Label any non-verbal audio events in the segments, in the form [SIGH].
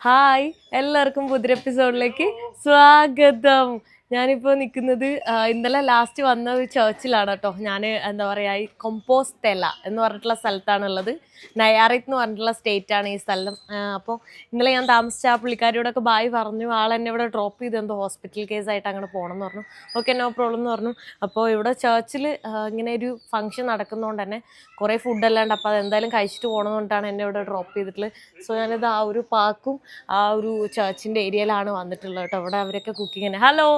Hi എല്ലാവർക്കും പുതിയ എപ്പിസോഡിലേക്ക് സ്വാഗതം. ഞാനിപ്പോൾ നിൽക്കുന്നത് ഇന്നലെ ലാസ്റ്റ് വന്ന ഒരു ചേർച്ചിലാണ് കേട്ടോ ഞാൻ എന്താ പറയുക ഈ കൊമ്പോസ്തെല എന്ന് പറഞ്ഞിട്ടുള്ള സ്ഥലത്താണുള്ളത്. നയാറിത്ത് എന്ന് പറഞ്ഞിട്ടുള്ള സ്റ്റേറ്റ് ആണ് ഈ സ്ഥലം. അപ്പോൾ ഇന്നലെ ഞാൻ താമസിച്ച ആ പുള്ളിക്കാരിയോടൊക്കെ ബായ് പറഞ്ഞു. ആൾ എന്നെ ഇവിടെ ഡ്രോപ്പ് ചെയ്ത് എന്തോ ഹോസ്പിറ്റൽ കേസ് ആയിട്ട് അങ്ങനെ പോകണം എന്ന് പറഞ്ഞു. ഓക്കെ നോ പ്രോബ്ലം എന്ന് പറഞ്ഞു. അപ്പോൾ ഇവിടെ ചേർച്ചിൽ ഇങ്ങനെ ഒരു ഫംഗ്ഷൻ നടക്കുന്നതുകൊണ്ട് തന്നെ കുറേ ഫുഡ് അല്ലാണ്ട് അപ്പോൾ അതെന്തായാലും കഴിച്ചിട്ട് പോകണമെന്നുകൊണ്ടാണ് എന്നെ ഇവിടെ ഡ്രോപ്പ് ചെയ്തിട്ടുള്ളത് സോ ഞാനിത് ആ ഒരു പാർക്കും ആ ഒരു ചേർച്ചിന്റെ ഏരിയയിലാണ് വന്നിട്ടുള്ളത് കേട്ടോ അവിടെ അവരൊക്കെ കുക്കിങ്ങിന് hello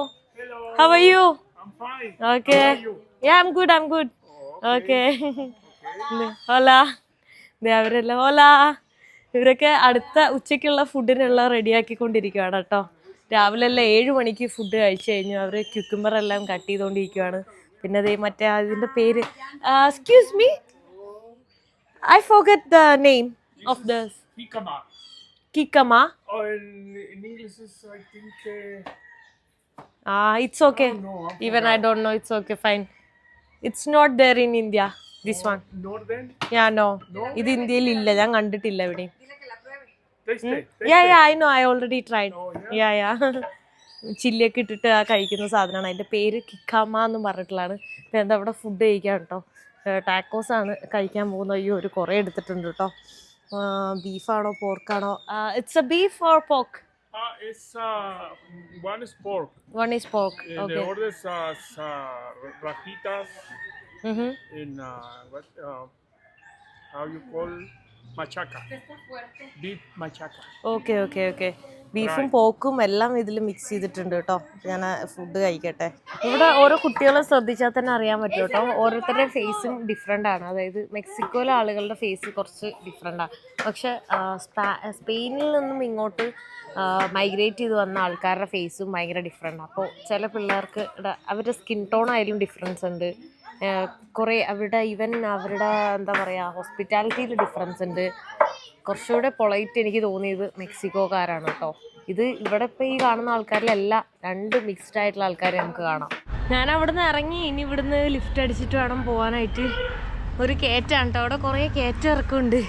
how are you? I'm fine. Okay. How are you? Yeah, okay ya I'm good I'm okay. Okay ഹോലാ [LAUGHS] അവരെല്ലാം ഹോലാ ഇവരൊക്കെ അടുത്ത ഉച്ചയ്ക്കുള്ള ഫുഡിനെല്ലാം റെഡിയാക്കിക്കൊണ്ടിരിക്കുകയാണ് കേട്ടോ രാവിലെ എല്ലാം ഏഴ് മണിക്ക് ഫുഡ് കഴിച്ചു കഴിഞ്ഞു അവർ ക്യുക്കുംബർ എല്ലാം കട്ട് ചെയ്തുകൊണ്ടിരിക്കുകയാണ് പിന്നെ അതേ മറ്റേ അതിന്റെ പേര് excuse me I forgot the name of the Jicama. കിക്കമ Oh, in, in English it's okay. no, I'm even I don't know it's okay fine it's not there in India this one northern. Ya no ഇത് ഇന്ത്യയിൽ ഇല്ല ഞാൻ കണ്ടിട്ടില്ല എവിടെയും ya ya I know I already tried ya ya ചില്ലിയൊക്കെ ഇട്ടിട്ട് ആ കഴിക്കുന്ന സാധനമാണ്. അതിന്റെ പേര് കിക്കാമ എന്ന് പറഞ്ഞിട്ടുള്ളതാണ്. ഇപ്പം എന്താ അവിടെ ഫുഡ് കഴിക്കാം കേട്ടോ ടാക്കോസ് ആണ് കഴിക്കാൻ പോകുന്നത്. അയ്യോ ഒരു കുറേ എടുത്തിട്ടുണ്ട് കേട്ടോ ബീഫാണോ പോർക്കാണോ it's a beef or pork Uh, it's uh, one is pork. One is pork. And eh, okay. the order is uh, is, uh, rajitas. Mm-hmm. In uh, what? Uh, how you call? Machaca. Beef machaca. Okay okay okay ബീഫും പോക്കും എല്ലാം ഇതിൽ mix ചെയ്തിട്ടുണ്ട് കേട്ടോ. ഞാൻ food കഴിക്കട്ടെ. ഇവിടെ ഓരോ കുട്ടികളെ ശ്രദ്ധിച്ചാൽ തന്നെ അറിയാൻ പറ്റും കേട്ടോ. ഓരോരുത്തരുടെ ഫേസും ഡിഫറെന്റ് ആണ്. അതായത് മെക്സിക്കോയിലെ ആളുകളുടെ ഫേസ് കുറച്ച് ഡിഫറെന്റ് ആണ് പക്ഷെ സ്പെയിനിൽ നിന്നും ഇങ്ങോട്ട് മൈഗ്രേറ്റ് ചെയ്ത് വന്ന ആൾക്കാരുടെ ഫേസും ഭയങ്കര ഡിഫറെന്റ് അപ്പോൾ ചില പിള്ളേർക്ക് അവരുടെ സ്കിൻ ടോൺ ആയാലും ഡിഫറൻസ് ഉണ്ട്. കുറേ അവരുടെ ഈവൻ അവരുടെ എന്താ പറയുക ഹോസ്പിറ്റാലിറ്റിയിൽ ഡിഫറൻസ് ഉണ്ട്. കുറച്ചുകൂടെ പൊളൈറ്റ് എനിക്ക് തോന്നിയത് മെക്സിക്കോക്കാരാണ് കേട്ടോ ഇത് ഇവിടെ ഇപ്പോൾ ഈ കാണുന്ന ആൾക്കാരിലല്ല രണ്ട് മിക്സ്ഡ് ആയിട്ടുള്ള ആൾക്കാരെ നമുക്ക് കാണാം. ഞാൻ അവിടുന്ന് ഇറങ്ങി ഇനി ഇവിടുന്ന് ലിഫ്റ്റ് അടിച്ചിട്ട് വേണം പോകാനായിട്ട് ഒരു കയറ്റാണ് കേട്ടോ അവിടെ കുറേ കയറ്റം ഇറക്കമുണ്ട്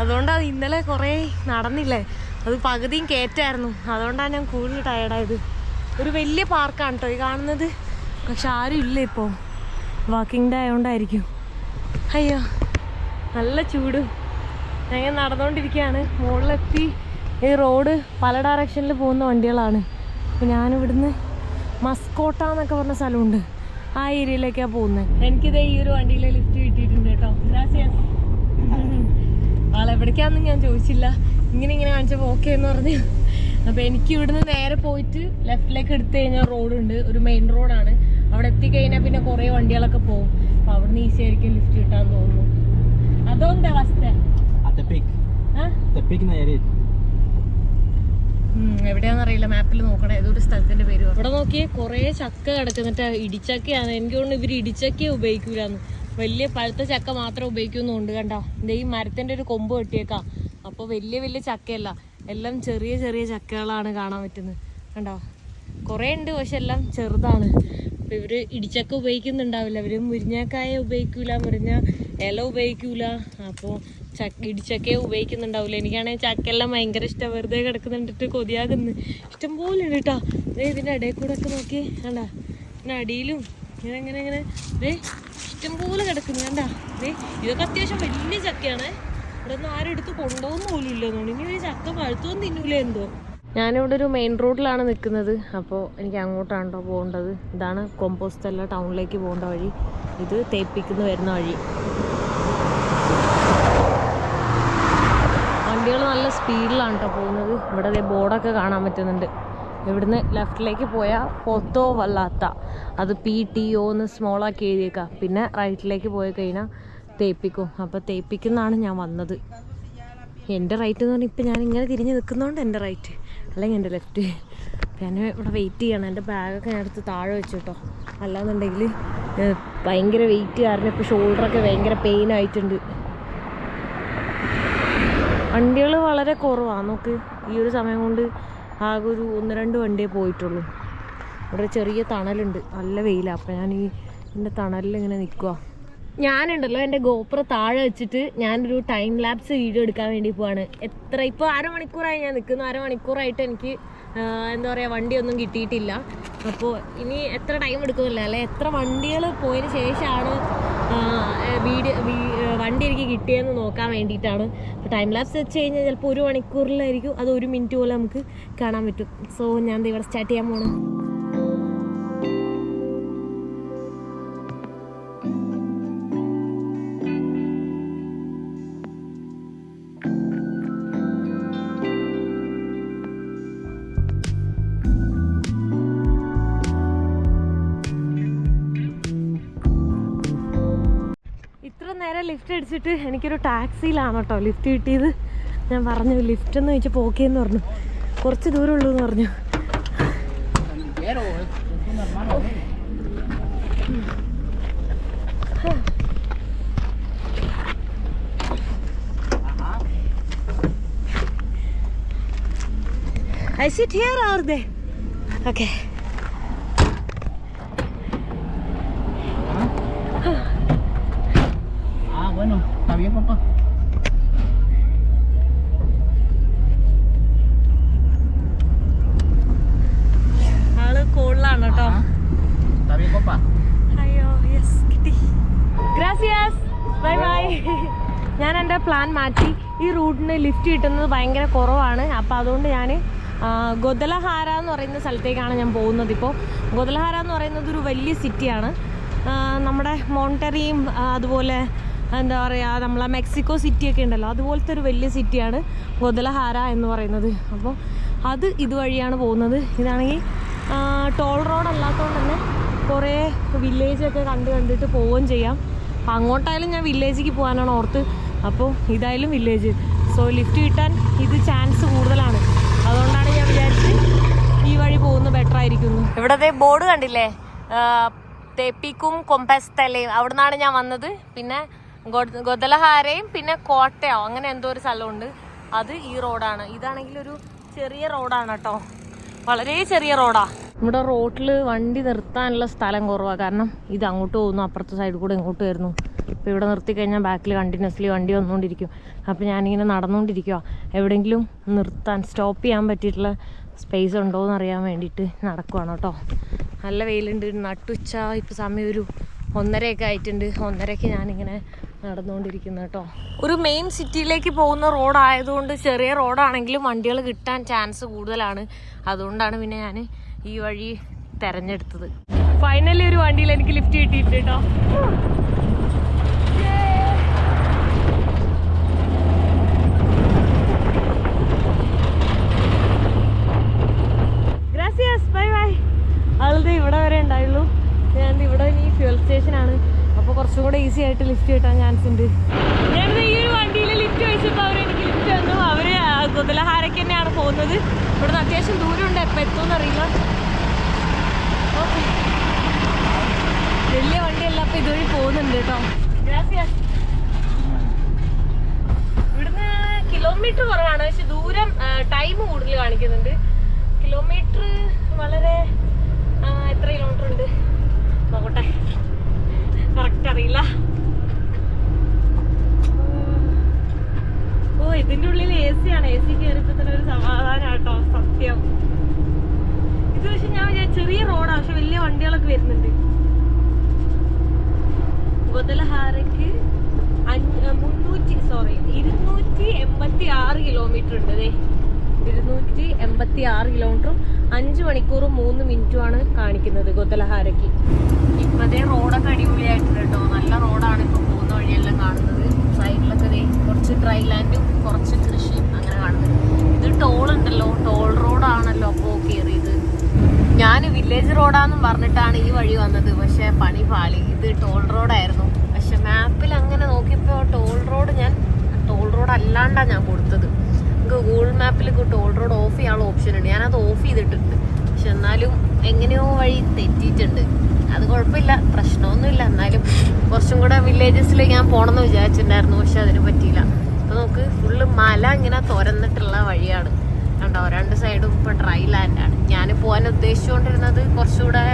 അതുകൊണ്ടാണ് ഇന്നലെ കുറേ നടന്നില്ലേ? അത് പകുതിയും കയറ്റായിരുന്നു. അതുകൊണ്ടാണ് ഞാൻ കൂടുതൽ ടയർഡായത് ഒരു വലിയ പാർക്കാണ് കേട്ടോ ഈ കാണുന്നത്. പക്ഷെ ആരും ഇല്ല ഇപ്പോൾ വാക്കിംഗ് ഡേ ആയതുകൊണ്ടായിരിക്കും അയ്യോ നല്ല ചൂട്. ഞങ്ങൾ നടന്നുകൊണ്ടിരിക്കുകയാണ്. മുകളിലെത്തി. ഈ റോഡ് പല ഡയറക്ഷനിൽ പോകുന്ന വണ്ടികളാണ്. അപ്പോൾ ഞാനിവിടുന്ന് മസ്കോട്ട എന്നൊക്കെ പറഞ്ഞ സ്ഥലമുണ്ട്. ആ ഏരിയയിലേക്കാണ് പോകുന്നത് എനിക്കിത് ഈ ഒരു വണ്ടിയിലെ ലിഫ്റ്റ് കിട്ടിയിട്ടുണ്ട് കേട്ടോ. ഗ്രാസിയസ് ആളെവിടേക്കാന്ന് ഞാൻ ചോദിച്ചില്ല. ഇങ്ങനെ ഇങ്ങനെ കാണിച്ചപ്പോൾ ഓക്കെ എന്ന് പറഞ്ഞു. അപ്പോൾ എനിക്ക് ഇവിടുന്ന് നേരെ പോയിട്ട് ലെഫ്റ്റിലേക്ക് എടുത്തു കഴിഞ്ഞാൽ റോഡുണ്ട്. ഒരു മെയിൻ റോഡാണ് അവിടെ എത്തിക്കഴിഞ്ഞാൽ പിന്നെ കുറേ വണ്ടികളൊക്കെ പോകും അപ്പൊ അവിടുന്ന് ഈസി ആയിരിക്കും ലിഫ്റ്റ് കിട്ടാൻ തോന്നുന്നു. അതെന്താ അവസ്ഥ? At the peak. ആ? The peak Nayarit. ഉം, എവിടെയാണെന്നറിയില്ല മാപ്പിൽ നോക്കണേ. ഏതൊരു സ്ഥലത്തിന്റെ പേര് ഇവിടെ നോക്കിയേ കുറേ ചക്ക കിടക്കുന്നിട്ട്. ഇടിച്ചക്കയാണ്. എനിക്ക് തോന്നുന്നു ഇവർ ഇടിച്ചക്കയെ ഉപയോഗിക്കൂലെന്ന്. വലിയ പഴുത്ത ചക്ക മാത്രം ഉപയോഗിക്കുന്നുണ്ട് കണ്ടോ? ദേ ഈ മരത്തിന്റെ ഒരു കൊമ്പ് കെട്ടിയേക്കാം അപ്പോൾ വലിയ വലിയ ചക്കയല്ല. എല്ലാം ചെറിയ ചെറിയ ചക്കകളാണ് കാണാൻ പറ്റുന്നത്. കണ്ടോ? കുറേ ഉണ്ട് പക്ഷെ എല്ലാം ചെറുതാണ്. അപ്പോൾ ഇവർ ഇടിച്ചക്ക ഉപയോഗിക്കുന്നുണ്ടാവില്ല. ഇവർ മുരിങ്ങക്കായ ഉപയോഗിക്കൂല മുരിഞ്ഞ ഇല ഉപയോഗിക്കൂല. അപ്പോൾ ചക്ക ഇടിച്ചക്ക ഉപയോഗിക്കുന്നുണ്ടാവില്ല. എനിക്കാണെങ്കിൽ ചക്കയെല്ലാം ഭയങ്കര ഇഷ്ടം. വെറുതെ കിടക്കുന്നുണ്ടിട്ട് കൊതിയാകുന്നു. ഇഷ്ടംപോലെ ഉണ്ട് കേട്ടോ ദേ ഇതിന്റെ ഇടയിൽ കൂടെ ഒക്കെ നോക്കി. കണ്ടാ? പിന്നെ അടിയിലും ഇങ്ങനെ ഇങ്ങനെ ഇങ്ങനെ. ദേ ഇഷ്ടംപോലെ കിടക്കുന്നു. കണ്ടാ? ദേ ഇതൊക്കെ അത്യാവശ്യം വലിയ ചക്കയാണ്. ഇവിടെ ഒന്നും ആരും എടുത്ത് കൊണ്ടുപോകുന്ന പോലും ഇല്ല തോന്നുന്നു. ഇനി ഒരു ചക്ക പഴുത്തൊന്നും തിന്നൂലേ എന്തോ? ഞാനിവിടെ ഒരു മെയിൻ റോഡിലാണ് നിൽക്കുന്നത്. അപ്പോൾ എനിക്ക് അങ്ങോട്ടാണ് കേട്ടോ പോകേണ്ടത്? ഇതാണ് കൊമ്പോസ്റ്റല്ല ടൗണിലേക്ക് പോകേണ്ട വഴി. ഇത് തേപ്പിക്കുന്ന വരുന്ന വഴി. വണ്ടികൾ നല്ല സ്പീഡിലാണ് കേട്ടോ പോകുന്നത്. ഇവിടെ അതേ ബോർഡൊക്കെ കാണാൻ പറ്റുന്നുണ്ട്. ഇവിടുന്ന് ലെഫ്റ്റിലേക്ക് പോയാൽ പൊത്തോ വല്ലാത്ത. അത് പി ടി ഒ എന്ന് സ്മോളാക്കി എഴുതിയേക്കാം. പിന്നെ റൈറ്റിലേക്ക് പോയി കഴിഞ്ഞാൽ തേപ്പിക്കും. അപ്പോൾ തേപ്പിക്കുന്നാണ് ഞാൻ വന്നത്. എന്റെ റൈറ്റ് എന്ന് പറഞ്ഞാൽ ഇപ്പം ഞാൻ ഇങ്ങനെ തിരിഞ്ഞ് നിൽക്കുന്നതുകൊണ്ട് എന്റെ റൈറ്റ് അല്ലെങ്കിൽ എന്റെ ലെഫ്റ്റ് ഞാൻ ഇവിടെ വെയിറ്റ് ചെയ്യണം. എന്റെ ബാഗൊക്കെ ഞാൻ എടുത്ത് താഴെ വെച്ചു കേട്ടോ അല്ലാന്നുണ്ടെങ്കിൽ ഭയങ്കര വെയിറ്റ് കാരണം ഇപ്പോൾ ഷോൾഡറൊക്കെ ഭയങ്കര പെയിൻ ആയിട്ടുണ്ട്. വണ്ടികൾ വളരെ കുറവാണ് നോക്ക് ഈ ഒരു സമയം കൊണ്ട് ആകെ ഒരു ഒന്ന് രണ്ട് വണ്ടിയേ പോയിട്ടുള്ളൂ. ഇവിടെ ചെറിയ തണലുണ്ട്. നല്ല വെയിലാണ് അപ്പോൾ ഞാൻ ഈ എന്റെ തണലിൽ ഇങ്ങനെ നിൽക്കുക ഞാനുണ്ടല്ലോ എന്റെ ഗോപ്ര താഴെ വെച്ചിട്ട് ഞാനൊരു ടൈം ലാപ്സ് വീഡിയോ എടുക്കാൻ വേണ്ടി പോവാണ്. എത്ര ഇപ്പോൾ അരമണിക്കൂറായി ഞാൻ നിൽക്കുന്നു അരമണിക്കൂറായിട്ട് എനിക്ക് എന്താ പറയുക വണ്ടിയൊന്നും കിട്ടിയിട്ടില്ല. അപ്പോൾ ഇനി എത്ര ടൈം എടുക്കുന്നില്ല അല്ലെ എത്ര വണ്ടികൾ പോയതിന് ശേഷമാണ് വീഡിയോ വണ്ടി എനിക്ക് കിട്ടിയതെന്ന് നോക്കാൻ വേണ്ടിയിട്ടാണ്. അപ്പോൾ ടൈം ലാപ്സ് വെച്ച് കഴിഞ്ഞാൽ ചിലപ്പോൾ ഒരു മണിക്കൂറിലായിരിക്കും. അത് ഒരു മിനിറ്റ് പോലെ നമുക്ക് കാണാൻ പറ്റും. സോ ഞാൻ ഇവിടെ സ്റ്റാർട്ട് ചെയ്യാൻ പോകണം ഇത്ര നേരം ലിഫ്റ്റ് അടിച്ചിട്ട് എനിക്കൊരു ടാക്സിയിലാണ് കേട്ടോ ലിഫ്റ്റ് കിട്ടിയത് ഞാൻ പറഞ്ഞു ലിഫ്റ്റ് എന്ന് ചോദിച്ചാൽ ഓക്കേന്ന് പറഞ്ഞു കുറച്ച് ദൂരമുള്ളൂ എന്ന് പറഞ്ഞു I sit here or there? Okay. Ah, bueno, está bien, papá. ആൾ കോളിലാണ് കേട്ടോ Está bien, papá. അയ്യോ യെസ് കിട്ടി ഗ്രാസിയാസ് ബൈ ബൈ ഞാൻ എന്റെ പ്ലാൻ മാറ്റി. ഈ റൂട്ടിന് ലിഫ്റ്റ് കിട്ടുന്നത് ഭയങ്കര കുറവാണ്. അപ്പോൾ അതുകൊണ്ട് ഞാൻ ഗൊദലഹാര എന്ന് പറയുന്ന സ്ഥലത്തേക്കാണ് ഞാൻ പോകുന്നത് ഇപ്പോൾ ഗൊദലഹാര എന്ന് പറയുന്നത് ഒരു വലിയ സിറ്റിയാണ് നമ്മുടെ മോണ്ടറിയും അതുപോലെ എന്താ പറയുക നമ്മളെ മെക്സിക്കോ സിറ്റിയൊക്കെ ഉണ്ടല്ലോ അതുപോലത്തെ ഒരു വലിയ സിറ്റിയാണ് ഗൊദലഹാര എന്ന് പറയുന്നത്. അപ്പോൾ അത് ഇതുവഴിയാണ് പോകുന്നത്. ഇതാണെങ്കിൽ ടോൾ റോഡ് അല്ലാത്തതുകൊണ്ട് തന്നെ കുറേ വില്ലേജൊക്കെ കണ്ട് കണ്ടിട്ട് പോവുകയും ചെയ്യാം. അങ്ങോട്ടായാലും ഞാൻ വില്ലേജിലേക്ക് പോകാനാണ് ഓർത്ത് അപ്പോൾ ഇതായാലും വില്ലേജ് സോ ലിഫ്റ്റ് കിട്ടാൻ ഇത് ചാൻസ് കൂടുതലാണ്. അതുകൊണ്ടാണ് ഞാൻ വിചാരിച്ച് ഈ വഴി പോകുന്നത് ബെറ്റർ ആയിരിക്കുന്നു ഇവിടത്തെ ബോർഡ് കണ്ടില്ലേ? തേപ്പിക്കും കൊമ്പസ്തലയും. അവിടെ നിന്നാണ് ഞാൻ വന്നത്. പിന്നെ ഗൊതലഹാരയും പിന്നെ കോട്ടയോ. അങ്ങനെ എന്തോ ഒരു സ്ഥലമുണ്ട്. അത് ഈ റോഡാണ് ഇതാണെങ്കിൽ ഒരു ചെറിയ റോഡാണ് കേട്ടോ. വളരെ ചെറിയ റോഡാ നമ്മുടെ റോട്ടിൽ വണ്ടി നിർത്താനുള്ള സ്ഥലം കുറവാണ് കാരണം ഇത് അങ്ങോട്ട് പോകുന്നു അപ്പുറത്തെ സൈഡിൽ കൂടെ ഇങ്ങോട്ട് വരുന്നു. ഇപ്പോൾ ഇവിടെ നിർത്തി കഴിഞ്ഞാൽ ബാക്കിൽ കണ്ടിന്യൂസ്ലി വണ്ടി വന്നുകൊണ്ടിരിക്കും. അപ്പോൾ ഞാനിങ്ങനെ നടന്നുകൊണ്ടിരിക്കുക എവിടെയെങ്കിലും നിർത്താൻ സ്റ്റോപ്പ് ചെയ്യാൻ പറ്റിയിട്ടുള്ള സ്പേസ് ഉണ്ടോ എന്ന് അറിയാൻ വേണ്ടിയിട്ട് നടക്കുവാണ് കേട്ടോ. നല്ല വെയിലുണ്ട് നട്ടുച്ച ഇപ്പോൾ സമയം ഒരു ഒന്നരയൊക്കെ ആയിട്ടുണ്ട്. ഒന്നരയ്ക്ക് ഞാനിങ്ങനെ നടന്നുകൊണ്ടിരിക്കുന്നു കേട്ടോ. ഒരു മെയിൻ സിറ്റിയിലേക്ക് പോകുന്ന റോഡായതുകൊണ്ട് ചെറിയ റോഡാണെങ്കിലും വണ്ടികൾ കിട്ടാൻ ചാൻസ് കൂടുതലാണ്. അതുകൊണ്ടാണ് പിന്നെ ഞാൻ ഈ വഴി തെരഞ്ഞെടുത്തത്. ഫൈനലി ഒരു വണ്ടിയിൽ എനിക്ക് ലിഫ്റ്റ് കിട്ടിയിട്ടുണ്ട് കേട്ടോ ഗ്രാസിയസ് ബൈ ബൈ ആളത് ഇവിടെ വരെ ഉണ്ടായുള്ളൂ ഞാൻ ഇവിടെ ഇനി ഫ്യൂൽ സ്റ്റേഷനാണ് അപ്പോൾ കുറച്ചും കൂടെ ഈസി ആയിട്ട് ലിഫ്റ്റ് കിട്ടാൻ ചാൻസ് ഉണ്ട് ഞാനിത് ഈ ഒരു വണ്ടിയിൽ ലിഫ്റ്റ് വെച്ചപ്പോൾ അവർ എനിക്ക് ലിഫ്റ്റ് തന്നു അവർ ഗുദലഹാരയ്ക്ക് തന്നെയാണ് പോകുന്നത് ഇവിടുന്ന് അത്യാവശ്യം ദൂരമുണ്ട് എപ്പോൾ എത്തുമെന്ന് അറിയില്ല ഓക്കെ വലിയ വണ്ടിയല്ല അപ്പോൾ ഇതുവഴി പോകുന്നുണ്ട് കേട്ടോ ഗ്രാസിയസ് ഇവിടുന്ന് കിലോമീറ്റർ കുറവാണ്. പക്ഷെ ദൂരം ടൈം കൂടുതൽ കാണിക്കുന്നുണ്ട്. കിലോമീറ്റർ വളരെ എത്ര കിലോമീറ്റർ ഉണ്ട്? നോക്കട്ടെ. കറക്റ്റ് അറിയില്ല. ഓ ഇതിന്റെ ഉള്ളിൽ എ സി ആണ്. എ സി കയറിയപ്പോ തന്നെ ഒരു സമാധാനം കേട്ടോ സത്യം. ഇത് പക്ഷെ ഞാൻ ചെറിയ റോഡാണ് പക്ഷെ വലിയ വണ്ടികളൊക്കെ വരുന്നുണ്ട്. ഗുദലഹാരക്ക് അഞ്ഞ- മുന്നൂറ്റി സോറി ഇരുന്നൂറ്റി എൺപത്തി ആറ് കിലോമീറ്റർ ഉണ്ട് ഇരുന്നൂറ്റി എൺപത്തി ആറ് കിലോമീറ്ററും അഞ്ച് മണിക്കൂറും മൂന്ന് മിനിറ്റുമാണ് കാണിക്കുന്നത് ഗുദലഹാരക്ക് ഇപ്പതേ റോഡൊക്കെ അടിപൊളിയായിട്ടുണ്ട് കേട്ടോ. നല്ല റോഡാണ് ഇപ്പൊ പോകുന്ന വഴിയെല്ലാം കാണുന്നത്. സൈഡിലൊക്കെ കുറച്ച് ഡ്രൈ ലാൻഡും കുറച്ച് കൃഷിയും അങ്ങനെ കാണുന്നത്. ഇത് ടോൾ ഉണ്ടല്ലോ. ടോൾ റോഡാണല്ലോ അപ്പോൾ കയറിയത് ഞാൻ വില്ലേജ് റോഡാന്നും പറഞ്ഞിട്ടാണ് ഈ വഴി വന്നത്. പക്ഷെ പണി പാളി. ഇത് ടോൾ റോഡായിരുന്നു പക്ഷെ മാപ്പിൽ അങ്ങനെ നോക്കിയപ്പോൾ ടോൾ റോഡ് ഞാൻ ടോൾ റോഡ് അല്ലാണ്ടാണ് ഞാൻ കൊടുത്തത്. നമുക്ക് ഗൂഗിൾ മാപ്പിൽ ടോൾ റോഡ് ഓഫ് ചെയ്യാനുള്ള ഓപ്ഷൻ ഉണ്ട്. ഞാനത് ഓഫ് ചെയ്തിട്ടുണ്ട്. പക്ഷെ എന്നാലും എങ്ങനെയോ വഴി തെറ്റിയിട്ടുണ്ട്. അത് കുഴപ്പമില്ല. പ്രശ്നമൊന്നുമില്ല. എന്നാലും കുറച്ചും കൂടെ വില്ലേജസിൽ ഞാൻ പോകണമെന്ന് വിചാരിച്ചിട്ടുണ്ടായിരുന്നു. പക്ഷെ അതിന് പറ്റിയില്ല. അപ്പോൾ നമുക്ക് ഫുള്ള് മല ഇങ്ങനെ തുരന്നിട്ടുള്ള വഴിയാണ്. കണ്ടോ? രണ്ട് സൈഡും ഇപ്പോൾ ഡ്രൈ ലാൻഡാണ് ഞാൻ പോകാൻ ഉദ്ദേശിച്ചുകൊണ്ടിരുന്നത് കുറച്ചുകൂടെ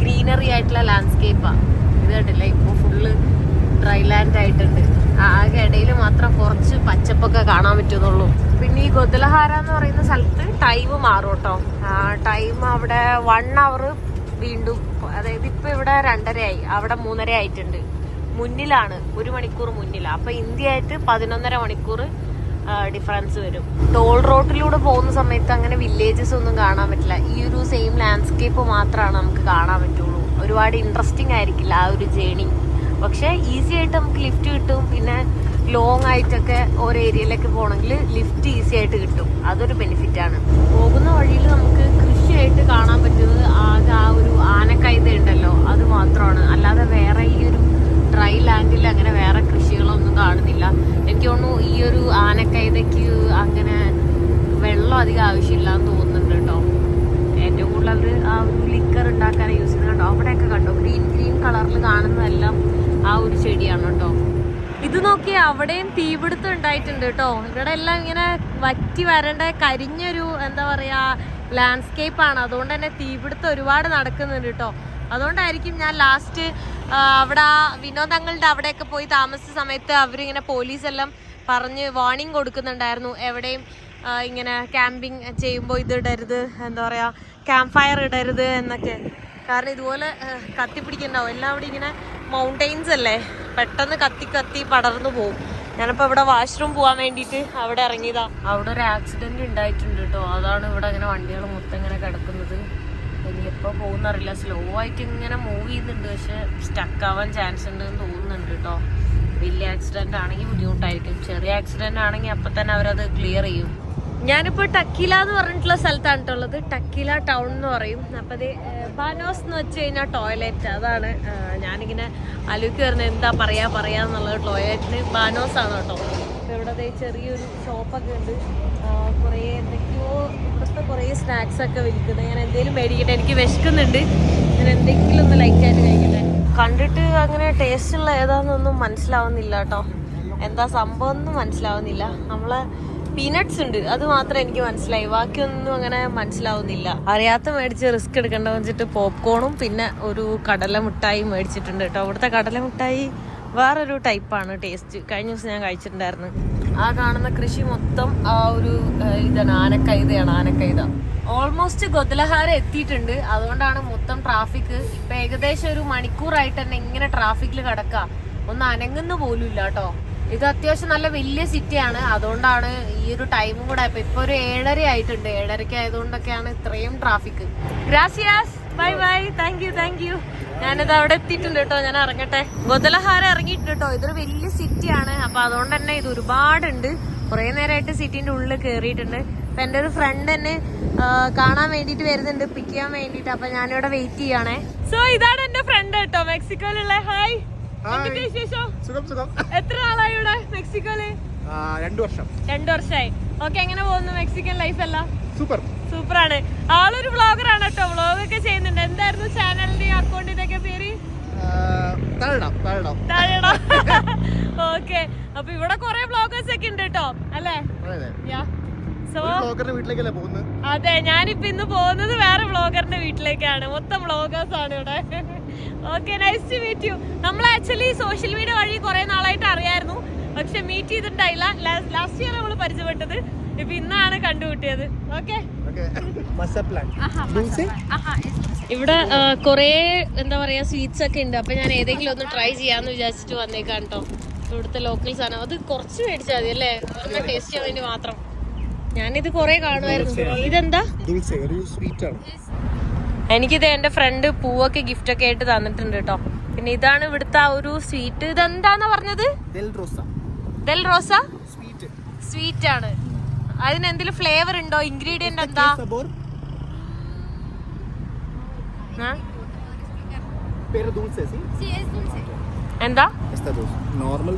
ഗ്രീനറി ആയിട്ടുള്ള ലാൻഡ്സ്കേപ്പാണ് ഇത് കണ്ടില്ല? ഇപ്പോൾ ഫുള്ള് ഡ്രൈ ലാൻഡ് ആയിട്ടുണ്ട് ആകെ ഇടയിൽ മാത്രം കുറച്ച് പച്ചപ്പൊക്കെ കാണാൻ പറ്റുന്നുള്ളൂ. പിന്നെ ഈ ഗൊദലഹാര എന്ന് പറയുന്ന സ്ഥലത്ത് ടൈം മാറും കേട്ടോ ടൈം അവിടെ വൺ അവർ വീണ്ടും അതായത് ഇപ്പൊ ഇവിടെ രണ്ടരയായി. അവിടെ മൂന്നര ആയിട്ടുണ്ട്. മുന്നിലാണ് ഒരു മണിക്കൂർ മുന്നിലാണ് അപ്പൊ ഇന്ത്യ ആയിട്ട് പതിനൊന്നര മണിക്കൂർ ഡിഫറൻസ് വരും. ടോൾ റോഡിലൂടെ പോകുന്ന സമയത്ത് അങ്ങനെ വില്ലേജസ് ഒന്നും കാണാൻ പറ്റില്ല. ഈ ഒരു സെയിം ലാൻഡ്സ്കേപ്പ് മാത്രമാണ് നമുക്ക് കാണാൻ പറ്റുള്ളൂ. ഒരുപാട് ഇൻട്രസ്റ്റിംഗ് ആയിരിക്കില്ല ആ ഒരു ജേണി പക്ഷെ ഈസി ആയിട്ട് നമുക്ക് ലിഫ്റ്റ് കിട്ടും. പിന്നെ ലോങ് ആയിട്ടൊക്കെ ഓരോ ഏരിയയിലേക്ക് പോകണമെങ്കിൽ ലിഫ്റ്റ് ഈസി ആയിട്ട് കിട്ടും. അതൊരു ബെനിഫിറ്റ് ആണ്. പോകുന്ന വഴിയിൽ നമുക്ക് കൃഷിയായിട്ട് കാണാൻ പറ്റുന്നത് ആകെ ആ ഒരു ആനക്കൈത ഉണ്ടല്ലോ അത് മാത്രമാണ്. അല്ലാതെ വേറെ ഈ ഒരു ഡ്രൈ ലാൻഡിൽ അങ്ങനെ വേറെ കൃഷികളൊന്നും കാണുന്നില്ല. എനിക്ക് തോന്നുന്നു ഈ ഒരു ആനക്കൈതയ്ക്ക് അങ്ങനെ വെള്ളം അധികം ആവശ്യമില്ല എന്ന് തോന്നുന്നുണ്ട് കേട്ടോ. ഏറ്റവും കൂടുതൽ അവർ ആ ഒരു ലിക്കർ ഉണ്ടാക്കാൻ യൂസ് ചെയ്യുന്നുണ്ടോ അവിടെയൊക്കെ കണ്ടോ? ഗ്രീൻ ഗ്രീൻ കളറിൽ കാണുന്നതെല്ലാം ആ ഒരു ചെടിയാണ് കേട്ടോ. ഇത് നോക്കി അവിടെയും തീപിടുത്തം ഉണ്ടായിട്ടുണ്ട് കേട്ടോ. ഇവിടെ എല്ലാം ഇങ്ങനെ വറ്റി വരേണ്ട കരിഞ്ഞൊരു എന്താ പറയാ ലാൻഡ്സ്കേപ്പ് ആണ്. അതുകൊണ്ട് തന്നെ തീപിടുത്തം ഒരുപാട് നടക്കുന്നുണ്ട് കേട്ടോ. അതുകൊണ്ടായിരിക്കും ഞാൻ ലാസ്റ്റ് അവിടെ വിനോദങ്ങളുടെ അവിടെയൊക്കെ പോയി താമസിച്ച സമയത്ത് അവരിങ്ങനെ പോലീസെല്ലാം പറഞ്ഞ് വാർണിംഗ് കൊടുക്കുന്നുണ്ടായിരുന്നു. എവിടെയും ഇങ്ങനെ ക്യാമ്പിങ് ചെയ്യുമ്പോൾ ഇത് ഇടരുത് എന്താ പറയുക ക്യാമ്പ് ഫയർ ഇടരുത് എന്നൊക്കെ. കാരണം ഇതുപോലെ കത്തിപ്പിടിക്കുന്നുണ്ടാവും. എല്ലാം അവിടെ ഇങ്ങനെ മൗണ്ടെയിൻസ് അല്ലേ? പെട്ടെന്ന് കത്തി കത്തി പടർന്നു പോകും ഞാനിപ്പോൾ ഇവിടെ വാഷ്റൂം പോകാൻ വേണ്ടിട്ട് അവിടെ ഇറങ്ങിയതാ. അവിടെ ഒരു ആക്സിഡന്റ് ഉണ്ടായിട്ടുണ്ട് കേട്ടോ അതാണ് ഇവിടെ അങ്ങനെ വണ്ടികൾ മൊത്തം ഇങ്ങനെ കിടക്കുന്നത്. ഇനി എപ്പോൾ പോകുന്നറിയില്ല. സ്ലോ ആയിട്ട് ഇങ്ങനെ മൂവ് ചെയ്യുന്നുണ്ട്. പക്ഷെ സ്റ്റക്ക് ആവാൻ ചാൻസ് ഉണ്ടെന്ന് തോന്നുന്നുണ്ട് കേട്ടോ വലിയ ആക്സിഡന്റ് ആണെങ്കിൽ ബുദ്ധിമുട്ടായിരിക്കും. ചെറിയ ആക്സിഡന്റ് ആണെങ്കിൽ അപ്പൊ തന്നെ അവരത് ക്ലിയർ ചെയ്യും. ഞാനിപ്പോൾ ടക്കീല എന്ന് പറഞ്ഞിട്ടുള്ള സ്ഥലത്താണ് ട്ടോ ഉള്ളത്. ടക്കീല ടൗൺ എന്ന് പറയും. അപ്പൊ അത് ബാനോസ് എന്ന് വെച്ച് കഴിഞ്ഞാൽ ടോയ്ലറ്റ് അതാണ് ഞാനിങ്ങനെ അലുക്ക് വരുന്നത് എന്താ പറയാ പറയാ എന്നുള്ളത് ടോയ്ലറ്റിന് ബാനോസ് ആണ് കേട്ടോ അപ്പോൾ ഇവിടെ ചെറിയൊരു ഷോപ്പൊക്കെ ഉണ്ട്. കുറേ എന്തൊക്കെയോ ഇവിടുത്തെ കുറേ സ്നാക്സ് ഒക്കെ വിൽക്കുന്നത് ഞാൻ എന്തെങ്കിലും മേടിക്കട്ടെ എനിക്ക് വിശക്കുന്നുണ്ട്. ഞാൻ എന്തെങ്കിലും ഒന്ന് ലൈറ്റായിട്ട് കഴിക്കട്ടെ. കണ്ടിട്ട് അങ്ങനെ ടേസ്റ്റ് ഉള്ള ഏതാണെന്നൊന്നും മനസ്സിലാവുന്നില്ല കേട്ടോ എന്താ സംഭവം ഒന്നും മനസ്സിലാവുന്നില്ല. നമ്മളെ പീനട്സ് ഉണ്ട്. അത് മാത്രം എനിക്ക് മനസ്സിലായി. ബാക്കിയൊന്നും അങ്ങനെ മനസ്സിലാവുന്നില്ല. അറിയാത്ത മേടിച്ച് റിസ്ക് എടുക്കണ്ട വെച്ചിട്ട് പോപ്കോണും പിന്നെ ഒരു കടല മിഠായി മേടിച്ചിട്ടുണ്ട് കേട്ടോ. അവിടുത്തെ കടല മിഠായി വേറൊരു ടൈപ്പാണ് ടേസ്റ്റ് കഴിഞ്ഞ ദിവസം ഞാൻ കഴിച്ചിട്ടുണ്ടായിരുന്നു. ആ കാണുന്ന കൃഷി മൊത്തം ആ ഒരു ഇതാണ് ആനക്കൈതയാണ് ആനക്കൈത. ഓൾമോസ്റ്റ് ഗൊദലഹാര എത്തിയിട്ടുണ്ട്. അതുകൊണ്ടാണ് മൊത്തം ട്രാഫിക് ഇപ്പൊ ഏകദേശം ഒരു മണിക്കൂറായിട്ട് തന്നെ ഇങ്ങനെ ട്രാഫിക്കിൽ കിടക്കുക ഒന്ന് അനങ്ങുന്ന പോലും ഇല്ല കേട്ടോ. ഇത് അത്യാവശ്യം നല്ല വലിയ സിറ്റിയാണ്. അതുകൊണ്ടാണ് ഈ ഒരു ടൈമും കൂടെ ഇപ്പൊ ഇപ്പൊ ഒരു ഏഴര ആയിട്ടുണ്ട്. ഏഴരയ്ക്ക് ആയതുകൊണ്ടൊക്കെയാണ് ഇത്രയും traffic gracias bye bye thank you thank you ഞാനിത് അവിടെ എത്തിയിട്ടുണ്ട് കേട്ടോ. ഞാൻ ഇറങ്ങട്ടെ. ഗൊദലഹാര ഇറങ്ങിയിട്ടുണ്ട് കേട്ടോ. ഇതൊരു വലിയ സിറ്റിയാണ് അപ്പൊ അതുകൊണ്ട് തന്നെ ഇത് ഒരുപാടുണ്ട്. കുറെ നേരമായിട്ട് സിറ്റിന്റെ ഉള്ളിൽ കയറിയിട്ടുണ്ട് അപ്പൊ എന്റെ ഒരു ഫ്രണ്ട് എന്നെ കാണാൻ വേണ്ടിട്ട് വരുന്നുണ്ട്. പിക്ക് ചെയ്യാൻ വേണ്ടിട്ട് അപ്പൊ ഞാനിവിടെ വെയിറ്റ് ചെയ്യാണേ സോ ഇതാണ് എന്റെ ഫ്രണ്ട് കേട്ടോ. മെക്സിക്കോയിലുള്ള. ഹായ് സുഖം സുഖം. എത്ര നാളായി ഇവിടെ മെക്സിക്കോയിൽ ആ, രണ്ടു വർഷം. രണ്ടു വർഷമായി ഓക്കെ എങ്ങനെ പോകുന്നു മെക്സിക്കൻ ലൈഫ് എല്ലാം? സൂപ്പർ. സൂപ്പറാണ്. ആളൊരു വ്ളോഗറാണ് കേട്ടോ. വ്ളോഗ് ഒക്കെ ചെയ്യുന്നുണ്ട്. എന്തായിരുന്നു ചാനലിന്റെ അക്കൗണ്ടിന്റെ ഒക്കെ പേര്? താഴെടാം താഴെടാം. താഴെടാ. ഓക്കെ അപ്പൊ ഇവിടെ കുറെ വ്ളോഗേഴ്സ് ഒക്കെ ഉണ്ട് കേട്ടോ. അല്ലേ? അതെ ഞാനിപ്പോ ഇന്ന് പോകുന്നത് വേറെ വ്ളോഗറിന്റെ വീട്ടിലേക്കാണ്. മൊത്തം വ്ളോഗേഴ്സ് ആണ് ഇവിടെ. Okay nice to meet you നമ്മൾ ആക്ച്വലി സോഷ്യൽ മീഡിയ വഴി കുറെ നാളായിട്ട് അറിയായിരുന്നു. പക്ഷെ മീറ്റ് ചെയ്തിട്ടുണ്ടായില്ല. ലാസ്റ്റ് ഇയർ നമ്മൾ പരിചയപ്പെട്ടത്. ഇപ്പൊ ഇന്നാണ് കണ്ടുകിട്ടിയത് ഓക്കെ ഇവിടെ കുറേ എന്താ പറയാ സ്വീറ്റ്സ് ഒക്കെ ഉണ്ട്. അപ്പൊ ഞാൻ ഏതെങ്കിലും ഒന്ന് ട്രൈ ചെയ്യാന്ന് വിചാരിച്ചിട്ട് വന്നേക്കാം കേട്ടോ ഇവിടുത്തെ ലോക്കൽ സാധനം. അത് കുറച്ച് മേടിച്ചാൽ മതി അല്ലേ? ഒന്ന് ടേസ്റ്റ് ചെയ്യാൻ വേണ്ടി മാത്രം. ഞാനിത് കൊറേ കാണുമായിരുന്നു. ഇതെന്താ? സ്വീറ്റ് ആണ്. എനിക്കിത് എന്റെ ഫ്രണ്ട് പൂവൊക്കെ ഗിഫ്റ്റ് ഒക്കെ ആയിട്ട് തന്നിട്ടുണ്ട് കേട്ടോ പിന്നെ ഇതാണ് ഇവിടുത്തെ ആ ഒരു സ്വീറ്റ് ഇതെന്താന്നാ പറഞ്ഞത്? ഡെൽ റോസ ദെൽ റോസ സ്വീറ്റ് ആണ്. അതിന് എന്തെങ്കിലും ഫ്ലേവർ ഉണ്ടോ? ഇൻഗ്രീഡിയന്റ് എന്താ? എന്താ? നോർമൽ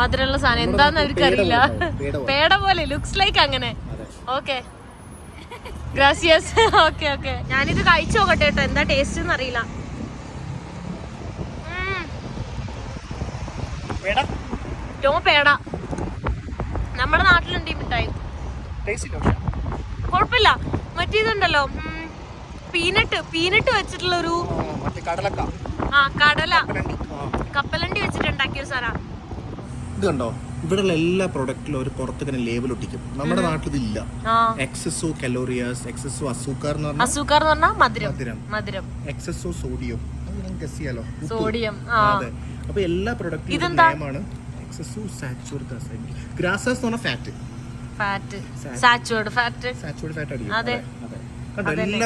മധുരമുള്ള സാധനം എന്താന്ന് അവർക്കറിയില്ല. പേട പോലെ, പേട പോലെ. പേട ലുക്സ് ലൈക്ക് അങ്ങനെ. ഓക്കെ ഗ്രാസിയസ് ഓക്കെ ഓക്കെ ഞാനിത് കഴിച്ചു നോക്കട്ടെ കേട്ടോ. എന്താ ടേസ്റ്റ് എന്ന് അറിയില്ല. പേട. നമ്മുടെ നാട്ടിലുണ്ട് ഈ മിഠായി? കുഴപ്പമില്ല. മറ്റേതുണ്ടല്ലോ പീനട്ട്. പീനട്ട് വെച്ചിട്ടുള്ള ഒരു ആ, കടലക്ക. ആ കടല. കടലണ്ടി കപ്പലണ്ടി വെച്ചിട്ട് ഉണ്ടാക്കിയ ഒരു സാധനം. ഇത് കണ്ടോ? ഇവിടെയുള്ള എല്ലാ പ്രൊഡക്റ്റിലും ഒരു പുറത്തിങ്ങനെ ലേബൽ ഒട്ടിക്കും. നമ്മുടെ നാട്ടിൽ ഇതില്ല എക്സസോ കലോറിയാസ് എക്സസോ അസൂക്കാർ എന്ന് പറഞ്ഞാൽ അസൂക്കാർ എന്ന് പറഞ്ഞാൽ മധുരം. മധുരം. എക്സസോ സോഡിയം ഗസ് ചെയ്യാലോ? സോഡിയം അതെ. അപ്പൊ എല്ലാ പ്രൊഡക്റ്റിലും? നിയമമാണ് എക്സസോ സാച്ചുറേറ്റ് ഗ്രാസസ് എന്ന് പറഞ്ഞാൽ fat fat saturated fat saturate fat അടിക്കും. അതെ. അതെ.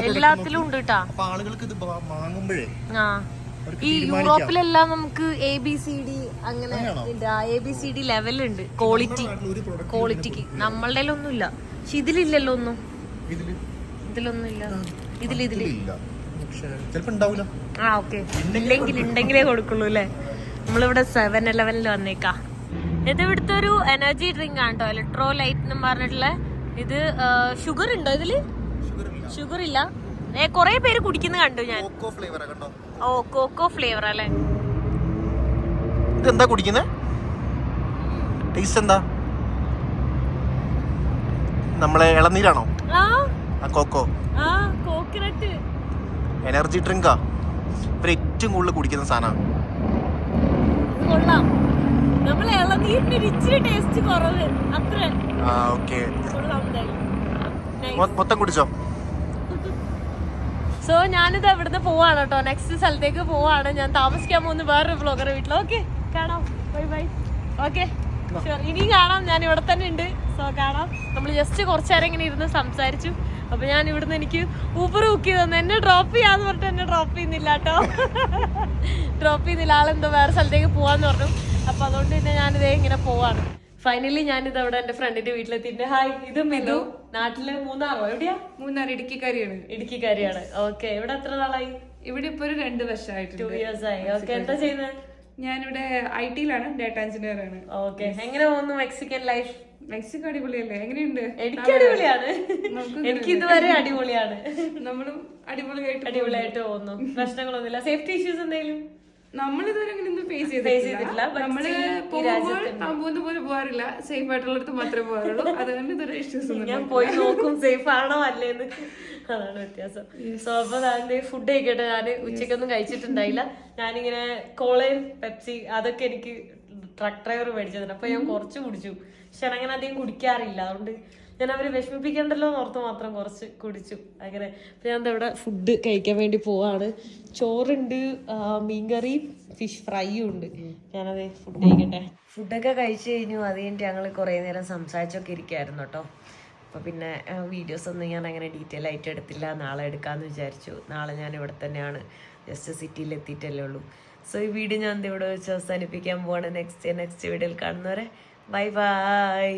എല്ലാത്തിലും ഉണ്ട് ട്ടാ. അപ്പൊ ആളുകൾക്ക് ഇത് വാങ്ങുമ്പോഴേ ഈ യൂറോപ്പിലെല്ലാം നമുക്ക് എ ബി സി ഡി അങ്ങനെ? എ ബി സി ഡി ലെവലുണ്ട് ക്വാളിറ്റി ക്വാളിറ്റിക്ക് നമ്മളുടെ ഒന്നും ഇല്ല പക്ഷെ ഇതിലില്ലല്ലോ ഒന്നും. ഇതിൽ? ഇതിലൊന്നും ഇല്ല ഇതിൽ ഇതിൽ. ആ ഓക്കെ. ഇല്ലെങ്കിൽ ഉണ്ടെങ്കിലേ കൊടുക്കുള്ളൂ. അല്ലേ? നമ്മളിവിടെ സെവൻ ഇലവനിൽ വന്നേക്കാ. ഇത് ഇവിടുത്തെ ഒരു എനർജി ഡ്രിങ്ക് ആണ് കേട്ടോ. ഇലക്ട്രോലൈറ്റ് എന്ന് പറഞ്ഞിട്ടുള്ള. ഇത് ഷുഗർ ഉണ്ടോ ഇതിൽ? ഷുഗർ ഇല്ല. കൊറേ പേര് കുടിക്കുന്നത് കണ്ടു ഞാൻ. ഓ കോക്കോ ഫ്ലേവർ അല്ലേ? ഇതെന്താ കുടിക്കുന്നത് ടേസ്റ്റ് എന്താ? നമ്മളെ ഇളനീരാണോ? കോക്കോ കോക്കനട്ട് എനർജി ഡ്രിങ്കാ ഇവർ ഏറ്റവും കൂടുതൽ കുടിക്കുന്ന സാധനമാണ് മൊത്തം നമ്മൾ സോ ഞാനിത് ഇവിടുന്ന് പോവാണ് കേട്ടോ. നെക്സ്റ്റ് സ്ഥലത്തേക്ക് പോവാണ്. ഞാൻ താമസിക്കാൻ പോകുന്ന വേറൊരു ബ്ലോഗറെ വീട്ടിൽ ഓക്കെ കാണാം. ബൈ ബൈ ഓക്കെ ഇനിയും കാണാം. ഞാൻ ഇവിടെ തന്നെ ഉണ്ട്. സോ കാണാം. നമ്മൾ ജസ്റ്റ് കുറച്ചു നേരം ഇങ്ങനെ ഇരുന്ന് സംസാരിച്ചു. അപ്പൊ ഞാൻ ഇവിടുന്ന് എനിക്ക് ഊബർ ബുക്ക് ചെയ്തു തന്നു. എന്നെ ഡ്രോപ്പ് ചെയ്യാന്ന് പറഞ്ഞിട്ട് എന്നെ ഡ്രോപ്പ് ചെയ്യുന്നില്ല കേട്ടോ. [LAUGHS] ഡ്രോപ്പ് ചെയ്യുന്നില്ല. ആളെന്തോ വേറെ സ്ഥലത്തേക്ക് പോവാന്ന് പറഞ്ഞു. അപ്പൊ അതുകൊണ്ട് തന്നെ ഞാനിതേ ഇങ്ങനെ പോവാണ്. ഫൈനലി ഞാനിത് അവിടെ എന്റെ ഫ്രണ്ടിന്റെ വീട്ടിലെത്തിയിട്ട് ഹായ് ഇത് മിതു നാട്ടിൽ മൂന്നാറോ? എവിടെയാ? മൂന്നാർ ഇടുക്കിക്കാരിയാണ്. ഇടുക്കിക്കാരിയാണ്. ഓക്കെ. ഇവിടെ എത്ര നാളായി? ഇവിടെ ഇപ്പൊ ഒരു രണ്ട് വർഷമായിട്ട് ടു ഇയേഴ്സ് ആയി. ഓക്കെ എന്താ ചെയ്യുന്നത് ഞാനിവിടെ ഐ ടിയിലാണ്. ഡാറ്റ എഞ്ചിനീയർ ആണ്. ഓക്കെ. എങ്ങനെ പോകുന്നു മെക്സിക്കൻ ലൈഫ്? മെക്സിക്കോ അടിപൊളിയല്ലേ? എങ്ങനെയുണ്ട്? എനിക്ക് അടിപൊളിയാണ്. എനിക്ക് ഇതുവരെ അടിപൊളിയാണ്. നമ്മളും അടിപൊളിയായിട്ട് അടിപൊളിയായിട്ട് പോകുന്നു. പ്രശ്നങ്ങളൊന്നുമില്ല. സേഫ്റ്റി ഇഷ്യൂസ് എന്തെങ്കിലും നമ്മൾ ഇതുവരെ അങ്ങനെ ഒന്നും ഫേസ് ചെയ്തിട്ടില്ല, നമ്മൾ പോകുമ്പോൾ പോകുന്ന പോലെ പോകാറില്ല. സേഫ് ആയിട്ടുള്ളിടത്ത് മാത്രമേ പോകാറുള്ളൂ. അതുകൊണ്ട് ഇതൊരു ഇഷ്യൂസ് ഞാൻ പോയി നോക്കും സേഫ് ആണോ അല്ലേന്ന് അതാണ് വ്യത്യാസം. സോ അപ്പൊ ഞാൻ ഫുഡ് കഴിക്കട്ടെ. ഞാൻ ഉച്ചക്കൊന്നും കഴിച്ചിട്ടുണ്ടായില്ല. ഞാനിങ്ങനെ കോളയും പെപ്സി അതൊക്കെ എനിക്ക് ട്രക്ക് ഡ്രൈവർ മേടിച്ചതിന് അപ്പൊ ഞാൻ കുറച്ച് കുടിച്ചു. പക്ഷെ അങ്ങനെ അധികം കുടിക്കാറില്ല. അതുകൊണ്ട് ഞാൻ അവരെ വിഷമിപ്പിക്കണ്ടല്ലോ എന്ന് ഓർത്ത് മാത്രം കുറച്ച് കുടിച്ചു. അങ്ങനെ അപ്പൊ ഞാൻ ഇവിടെ ഫുഡ് കഴിക്കാൻ വേണ്ടി പോവാണ്. ചോറുണ്ട് മീൻകറി ഫിഷ് ഫ്രൈയും ഉണ്ട്. ഞാനത് ഫുഡ് കഴിക്കട്ടെ. ഫുഡൊക്കെ കഴിച്ചു കഴിഞ്ഞു. അത് കഴിഞ്ഞിട്ട് ഞങ്ങൾ കുറേ നേരം സംസാരിച്ചൊക്കെ ഇരിക്കായിരുന്നു കേട്ടോ. അപ്പോൾ പിന്നെ വീഡിയോസ് ഒന്നും ഞാൻ അങ്ങനെ ഡീറ്റെയിൽ ആയിട്ട് എടുത്തില്ല. നാളെ എടുക്കാമെന്ന് വിചാരിച്ചു. നാളെ ഞാൻ ഇവിടെ തന്നെയാണ്. ജസ്റ്റ് സിറ്റിയിൽ എത്തിയിട്ടല്ലേ ഉള്ളൂ. സോ ഈ വീഡിയോ ഞാൻ ഇവിടെ വെച്ച് അവസാനിപ്പിക്കാൻ പോവാണ്. നെക്സ്റ്റ് നെക്സ്റ്റ് വീഡിയോയിൽ കാണുന്നവരെ ബൈ ബൈ